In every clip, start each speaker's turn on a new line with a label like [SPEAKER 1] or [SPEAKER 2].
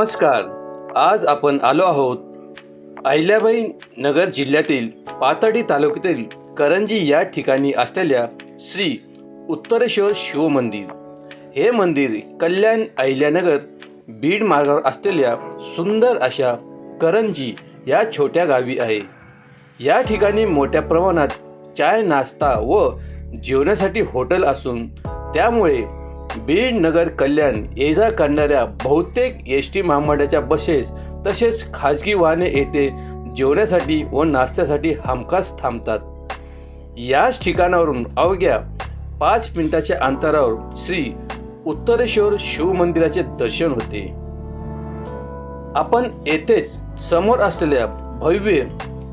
[SPEAKER 1] नमस्कार. आज आपण आलो आहोत अहिल्याबाई नगर जिल्ह्यातील पाथर्डी तालुक्यातील करंजी या ठिकाणी असलेल्या श्री उत्तरेश्वर शिवमंदिर हे मंदिर कल्याण अहिल्यानगर बीड मार्गावर असलेल्या सुंदर अशा करंजी या छोट्या गावी आहे. या ठिकाणी मोठ्या प्रमाणात चाय नाश्ता व जेवणासाठी हॉटेल असून त्यामुळे बीड नगर कल्याण ये जा करणाऱ्या बहुतेक एस टी महामंडळाच्या बसेस तसेच खाजगी वाहने येथे जेवण्यासाठी व नाश्त्यासाठी हमखास थांबतात. याच ठिकाणावरून अवघ्या पाच मिनिटाच्या अंतरावर श्री उत्तरेश्वर शिव मंदिराचे दर्शन होते. आपण येथेच समोर असलेल्या भव्य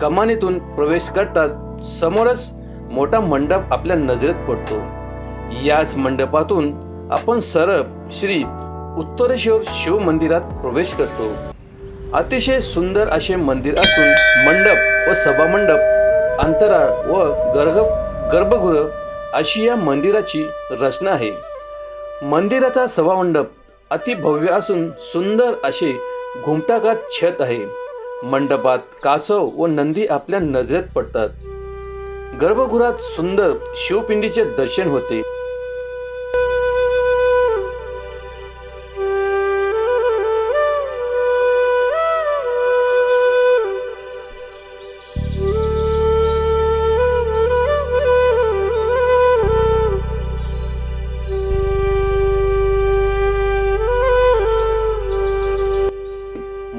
[SPEAKER 1] कमानीतून प्रवेश करताच समोरच मोठा मंडप आपल्या नजरेत पडतो. याच मंडपातून आपण सरळ श्री उत्तरेश्वर शिव मंदिरात प्रवेश करतो. अतिशय सुंदर असे मंदिर असून मंडप व सभामंडप अंतराळ व गर्भ गर्भगृह अशी या मंदिराची रचना आहे. मंदिराचा सभामंडप अतिभव्य असून सुंदर असे घुमटाकार छत आहे. मंडपात कासव व नंदी आपल्या नजरेत पडतात. गर्भगृहात सुंदर शिवपिंडीचे दर्शन होते.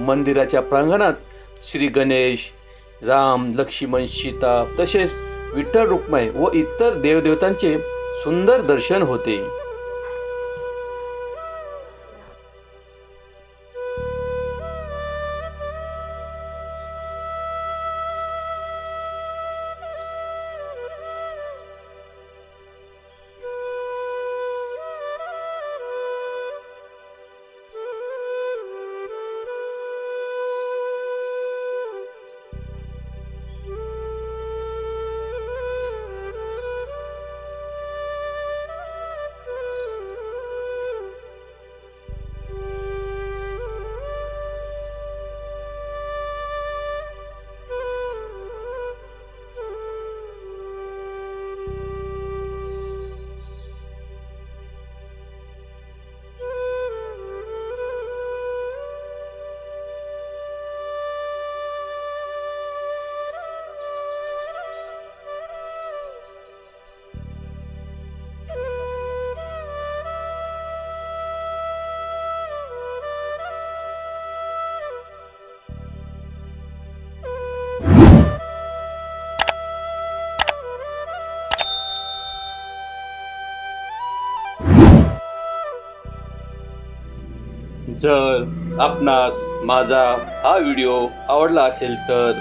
[SPEAKER 1] मंदिराच्या प्रांगणात श्री गणेश राम लक्ष्मण सीता तसेच विठ्ठल रुक्माई व इतर देवदेवतांचे सुंदर दर्शन होते. जर आपणास माझा हा व्हिडिओ आवडला असेल तर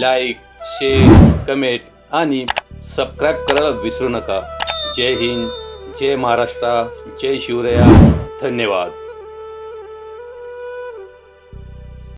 [SPEAKER 1] लाईक शेअर कमेंट आणि सबस्क्राईब करायला विसरू नका. जय हिंद जय महाराष्ट्र जय शिवराया. धन्यवाद.